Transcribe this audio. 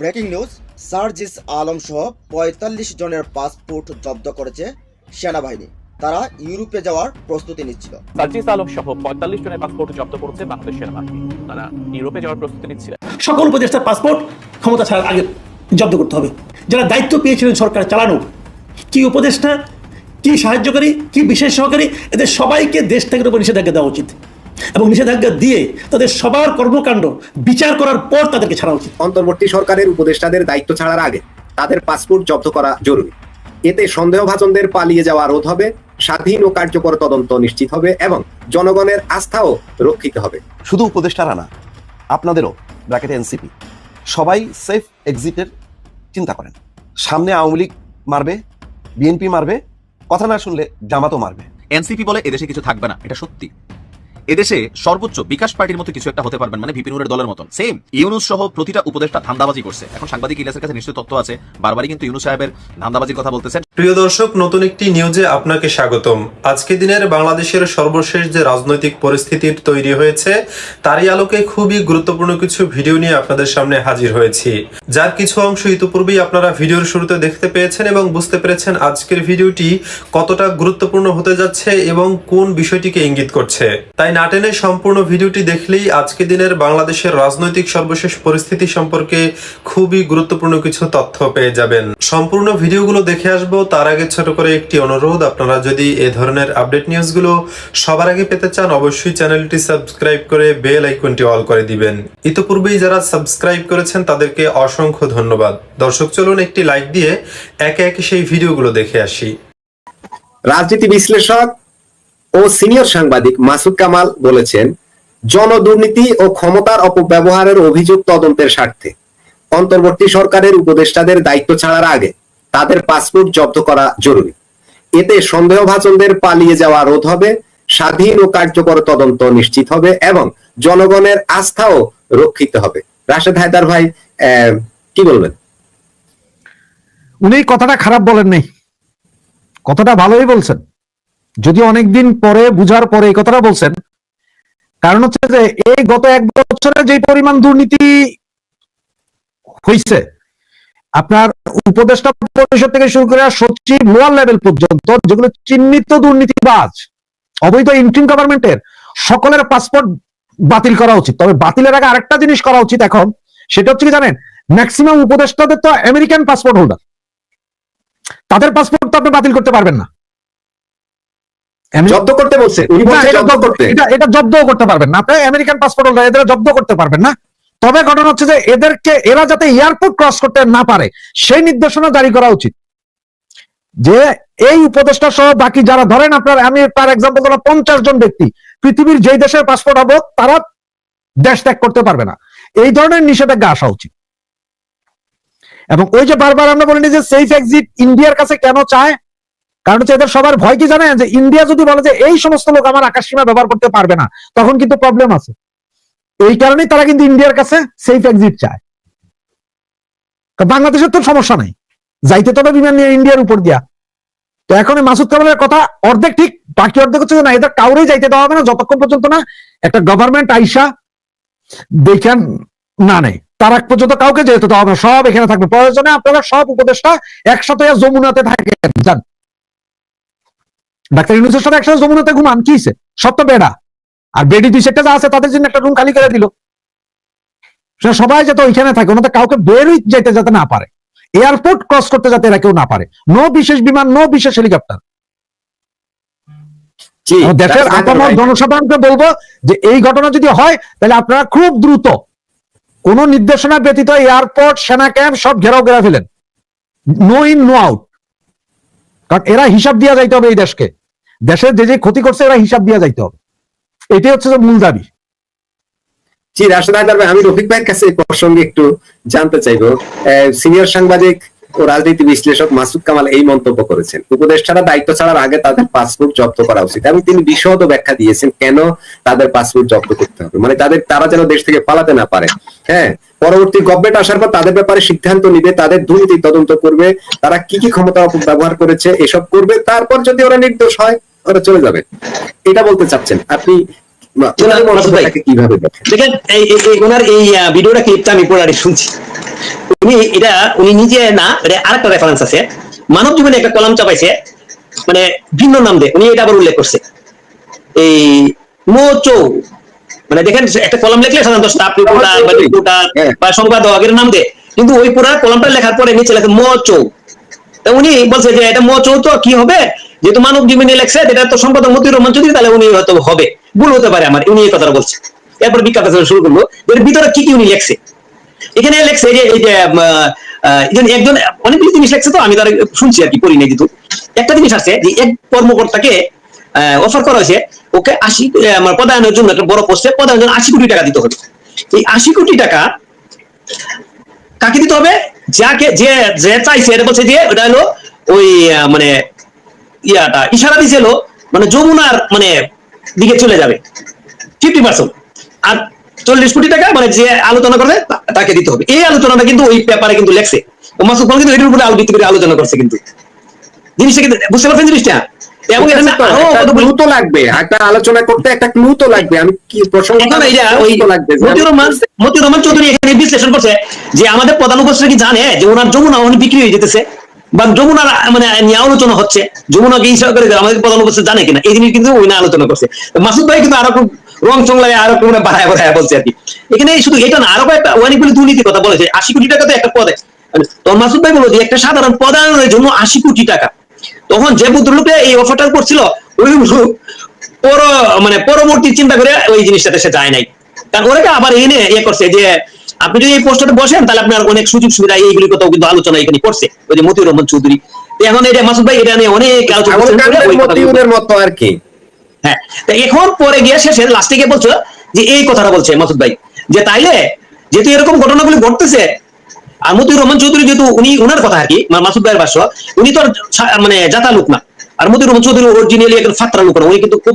Breaking news Sarjis Alam সহ পঁয়তাল্লিশ জনের পাসপোর্ট জব্দ করেছে সেনাবাহিনী। তারা ইউরোপে যাওয়ার প্রস্তুতি নিচ্ছিল। সার্জিস আলম সহ পঁয়তাল্লিশ জনের পাসপোর্ট জব্দ করেছে বাংলাদেশ সেনাবাহিনী। তারা ইউরোপে যাওয়ার প্রস্তুতি নিচ্ছিলেন। সকল উপদেষ্টার পাসপোর্ট ক্ষমতা ছাড়ার আগে জব্দ করতে হবে। যারা দায়িত্ব পেয়েছিলেন সরকার চালানোর কি উপদেষ্টা কি সাহায্যকারী কি বিশেষ সহকারী এদের সবাইকে দেশ থেকে উপর নিষেধাজ্ঞা দেওয়া উচিত। এবং নিষেধাজ্ঞা দিয়ে তাদের সবার কর্মকাণ্ড বিচার করার পর তাদেরকে ছাড়া উচিত। অন্তর্বর্তী সরকারের উপদেষ্টাদের দায়িত্ব ছাড়ার আগে তাদের পাসপোর্ট জব্দ করা জরুরি। এতে সন্দেহভাজনদের পালিয়ে যাওয়া রোধ হবে স্বাধীন ও কার্যকর তদন্ত নিশ্চিত হবে এবং জনগণের আস্থাও রক্ষিত হবে। শুধু উপদেষ্টারা না আপনাদেরও ব্র্যাকেটে এনসিপি সবাই সেফ এক্সিটের চিন্তা করেন। সামনে আওয়ামী লীগ মারবে বিএনপি মারবে কথা না শুনলে জামাতও মারবে। এনসিপি বলে এদেশে কিছু থাকবে না এটা সত্যি। এদেশে সর্বোচ্চ বিকাশ পার্টির মতো কিছু একটা হতে পারবেন মানে বিপিনুরের দলের মতন। সেম ইউনুস সহ প্রতিটা উপদেষ্টা ধান্দাবাজি করছে। এখন সাংবাদিক ইলিয়াসের কাছে নিশ্চয়ই তথ্য আছে, বারবারই কিন্তু ইউনুস সাহেবের ধান্দাবাজির কথা বলতেছেন। প্রিয় দর্শক, নতুন একটি নিউজে আপনাকে স্বাগতম। আজকে দিনের বাংলাদেশের সর্বশেষ যে রাজনৈতিক পরিস্থিতির তৈরি হয়েছে, তারই আলোকে খুবই গুরুত্বপূর্ণ কিছু ভিডিও নিয়ে আপনাদের সামনে হাজির হয়েছি। যার কিছু অংশ ইতিপূর্বেই আপনারা ভিডিওর শুরুতে দেখতে পেয়েছেন এবং বুঝতে পেরেছেন আজকের ভিডিওটি কতটা গুরুত্বপূর্ণ হতে যাচ্ছে এবং কোন বিষয়টিকে ইঙ্গিত করছে। তাই না টেনে সম্পূর্ণ ভিডিওটি দেখলেই আজকে দিনের বাংলাদেশের রাজনৈতিক সর্বশেষ পরিস্থিতি সম্পর্কে খুবই গুরুত্বপূর্ণ কিছু তথ্য পেয়ে যাবেন। সম্পূর্ণ ভিডিওগুলো দেখে আসব, তার আগে ছোট করে একটি অনুরোধ, আপনারা যদি এ ধরনের আপডেট নিউজগুলো সবার আগে পেতে চান, অবশ্যই চ্যানেলটি সাবস্ক্রাইব করে বেল আইকনটি অল করে দিবেন। ইতিপূর্বেই যারা সাবস্ক্রাইব করেছেন, তাদেরকে অসংখ্য ধন্যবাদ। দর্শক, চলুন একটি লাইক দিয়ে একে একে সেই ভিডিওগুলো দেখে আসি। রাজনীতি বিশ্লেষক ও সিনিয়র সাংবাদিক মাসুদ কামাল বলেছেন, জনদুর্নীতি ও ক্ষমতার অপব্যবহারের অভিযোগ তদন্তের স্বার্থে। অন্তর্বর্তী সরকারের উপদেষ্টাদের দায়িত্ব ছাড়ার আগে তাদের পাসপোর্ট জব্দ করা জরুরি। এতে সন্দেহভাজনদের পালিয়ে যাওয়া রোধ হবে, স্বাধীন ও কার্যকর তদন্ত নিশ্চিত হবে এবং জনগণের আস্থাও রক্ষিত হবে। রাশেদ হায়দার ভাই কি বলবেন? উনি কথাটা খারাপ বলেন নাই কথাটা ভালোই বলছেন। যদি অনেকদিন পরে বুঝার পরে এই কথাটা বলছেন, কারণ হচ্ছে যে এই গত এক বছরে যে পরিমাণ দুর্নীতি হয়েছে আপনার উপদেষ্টা পরিষদ থেকে শুরু করে সচিব লোয়ার লেভেল পর্যন্ত যেগুলো চিহ্নিত দুর্নীতিবাজ, অবৈধ ইন্ট্রিম গভর্নমেন্টের সকলের পাসপোর্ট বাতিল করা উচিত। তবে বাতিলের আগে আরেকটা জিনিস করা উচিত এখন, সেটা হচ্ছে কি জানেন ম্যাক্সিমাম উপদেষ্টাদের তো আমেরিকান পাসপোর্ট হোল্ডার তাদের পাসপোর্ট তো আপনি বাতিল করতে পারবেন না। জব্দ করতে বলছে উনি এটা জব্দ জব্দ- করতে। এটা করতে পারবেন না। আপনি আমেরিকান পাসপোর্ট হোল্ডার এদের জব্দ করতে পারবেন না। তবে ঘটনা হচ্ছে যে এদেরকে এরা যাতে এয়ারপোর্ট ক্রস করতে না পারে সেই নির্দেশনা জারি করা উচিত। যে এই উপদেষ্টা সহ বাকি যারা ধরেন আপনার আমি তার এক্সাম্পল দিলাম পঞ্চাশ জন ব্যক্তি। পৃথিবীর যেই দেশের পাসপোর্ট হবে তারা দেশ ত্যাগ করতে পারবে না। এই ধরনের নিষেধাজ্ঞা আসা উচিত। এবং ওই যে বারবার আমরা বলিনি যে সেফ এক্সিট ইন্ডিয়ার কাছে কেন চায়? কারণ হচ্ছে এদের সবার ভয় কি জানেন? যে ইন্ডিয়া যদি বলে যে এই সমস্ত লোক আমার আকাশ সীমা ব্যবহার করতে পারবে না, তখন কিন্তু প্রবলেম আছে। এই কারণেই তারা কিন্তু ইন্ডিয়ার কাছে সেফ এক্সিট চায়। বাংলাদেশের তো সমস্যা নাই। যাইতে তবে বিমান নিয়ে ইন্ডিয়ার উপর দিয়া। তো এখন মাসুদ কামালের কথা অর্ধেক ঠিক, বাকি অর্ধেক হচ্ছে না, এদের কাউরেই যাইতে দেওয়া হবে না, যতক্ষণ পর্যন্ত না একটা গভর্নমেন্ট আইসা দেখেন না নেই তার আগ পর্যন্ত কাউকে যেতে দেওয়া হবে না। সব এখানে থাকবে। প্রয়োজনে আপনারা সব উপদেষ্টা একসাথে যমুনাতে থাকেন। যান ডাক্তার ইউনুসের সাথে একসাথে যমুনাতে ঘুমান কি? সব তো বেড়া। আর বেডি দুই সেটটা যা আছে তাদের জন্য একটা রুম খালি করে দিল। সবাই যাতে ওইখানে থাকে ওনাতে কাউকে বেরই যেতে যাতে না পারে। এয়ারপোর্ট ক্রস করতে যাতে এরা কেউ না পারে। নো বিশেষ বিমান নো বিশেষ হেলিকপ্টার দেশের আপামর জনসাধারণকে বলব যে এই ঘটনা যদি হয় তাহলে আপনারা খুব দ্রুত কোন নির্দেশনা ব্যতীত এয়ারপোর্ট সেনা ক্যাম্প সব ঘেরাও ঘেরা ফেলেন। নো ইন নো আউট কারণ এরা হিসাব দিয়া যাইতে হবে এই দেশকে। দেশের যে যে ক্ষতি করছে, এরা হিসাব দিয়া যাইতে হবে। এটাই হচ্ছে যে মূল দাবি। জি, রাশেদ আমি রফিক ভাইয়ের কাছে প্রসঙ্গে একটু জানতে চাইব। সিনিয়র সাংবাদিক রাজনীতি বিশ্লেষক মাসুদ কামাল এই মন্তব্য করেছেন। উপদেষ্টারা দায়িত্ব ছাড়ার আগে তাদের পাসপোর্ট জব্দ করা উচিত এবং তিনি বিশদ ব্যাখ্যা দিয়েছেন কেন তাদের পাসপোর্ট জব্দ করতে হবে। মানে তাদের, তারা যেন দেশ থেকে পালাতে না পারে। হ্যাঁ পরবর্তী গভর্নমেন্ট আসার পর তাদের ব্যাপারে সিদ্ধান্ত নিবে, তাদের দুর্নীতি তদন্ত করবে, তারা কি কি ক্ষমতা ব্যবহার করেছে, এসব করবে, তারপর যদি ওরা নির্দোষ হয়, ওরা চলে যাবে। এটা বলতে চাচ্ছেন। আপনি কীভাবে দেখেন দেখেন এই এই- এই ওনার এই ভিডিওটা ক্লিপটা আমি পুরাটি শুনছি। উনি এটা উনি নিজে না এটা আরেকটা রেফারেন্স আছে। মানব জীবনে একটা কলাম চাপাইছে মানে ভিন্ন নাম দিয়ে। উনি এটা আবার উল্লেখ করছে। এই মোচৌ মানে দেখেন একটা কলম লিখলে সাধারণত স্টাফ রিপোর্টার বা রিপোর্টার হ্যাঁ। নাম দেয়। কিন্তু ওই পুরা কলমটা লেখার পরে নিচে লেখে মোচৌ উনি বলছে যে এটা মোচৌ তো কি হবে? যেহেতু মানব জীবনে লেখছে এটা তো সম্পাদক মতিউর রহমান চৌধুরী তাহলে উনি হয়তো হবে। ভুল হতে পারে আমার, উনি এই কথাটা বলছে। এরপর বিখ্যাত শুরু করল এর ভিতরে কি কি উনি লেখছে। এখানে লেখছে যে, এই যে একজন, অনেকগুলি জিনিস লেখছে তো, আমি তার শুনছি আর কি, পড়ি নাই কিন্তু। একটা জিনিস আছে যে, এক কর্মকর্তাকে অফার করা হয়েছে, ওকে আশি আমার পদায়নের জন্য একটা বড় পোস্টে পদায়নের জন্য আশি কোটি টাকা দিতে হবে। এই আশি কোটি টাকা কাকে দিতে হবে? যাকে, যে যে চাইছে, এটা বলছে যে, ওটা হলো ওই মানে ইয়াটা, ইশারা দিছিল মানে যমুনার মানে দিকে চলে যাবে। ফিফটি পার্সেন্ট আর চল্লিশ কোটি টাকা মানে যে আলোচনা করবে তাকে দিতে হবে। এই আলোচনাটা কিন্তু ওই পেপারে কিন্তু লেখছে। ও মাসুদ খান কিন্তু এটার উপরে আলো ভিত্তি করে আলোচনা করছে কিন্তু। জিনিসটা কিন্তু বুঝতে পারছেন জিনিসটা? এবং এখানে আরও একটা কতগুলো- ক্লু তো লাগবে। একটা আলোচনা করতে একটা ক্লু তো লাগবে। আমি কি প্রসঙ্গ এখন এইটা ওই তো লাগবে যে রহমান চৌধুরী এখানে বিশ্লেষণ করছে যে আমাদের প্রধান উপস্থিত কি জানে? যে ওনার যমুনা উনি বিক্রি হয়ে যেতেছে। বা যমুনার মানে নিয়ে আলোচনা হচ্ছে। যমুনাকে ইচ্ছা করে আমাদের প্রধান উপস্থিত জানে কিনা? এই জিনিস কিন্তু ওই না আলোচনা করছে। মাসুদ ভাই কিন্তু আরও খুব রং চং লাগে আরও কোনো বাড়ায় বাড়ায় বলছে আর কি। এখানে শুধু এটা না, আরও একটা অনেকগুলি দুর্নীতির কথা বলেছে। আশি কোটি টাকা তো একটা পদে। তো মাসুদ ভাই বলো যে, একটা সাধারণ পদায়নের জন্য আশি কোটি টাকা। তখন যে ভদ্রলোকে এই অফারটা করছিল, ওই পর মানে পরবর্তী চিন্তা করে ওই জিনিসটাতে সে যায় নাই। কারণ ওরাকে আবার এনে ইয়ে করছে যে আপনি যদি এই পোস্টটাতে বসেন তাহলে আপনার অনেক সুযোগ সুবিধা এইগুলি কথাও কিন্তু আলোচনা এখানে করছে। ওই যে মতিউর রহমান চৌধুরী। এখন এটা মাসুদ ভাই এটা নিয়ে অনেক আলোচনা মতো আর কি। হ্যাঁ এখন পরে গিয়ে শেষে লাস্টে গিয়ে বলছো যে এই কথাটা বলছে মাসুদ ভাই যে তাইলে যেহেতু এরকম ঘটনাগুলি ঘটতেছে আর মতিউর রহমান চৌধুরী যেহেতু উনি উনার কথা আর কি মাসুদ ভাইয়ের ভাষ্য উনি তো মানে জাতা লোক না। আর মতিউর রহমান চৌধুরী অরিজিনালি একজন ফাত্রা লোক না উনি কিন্তু খুব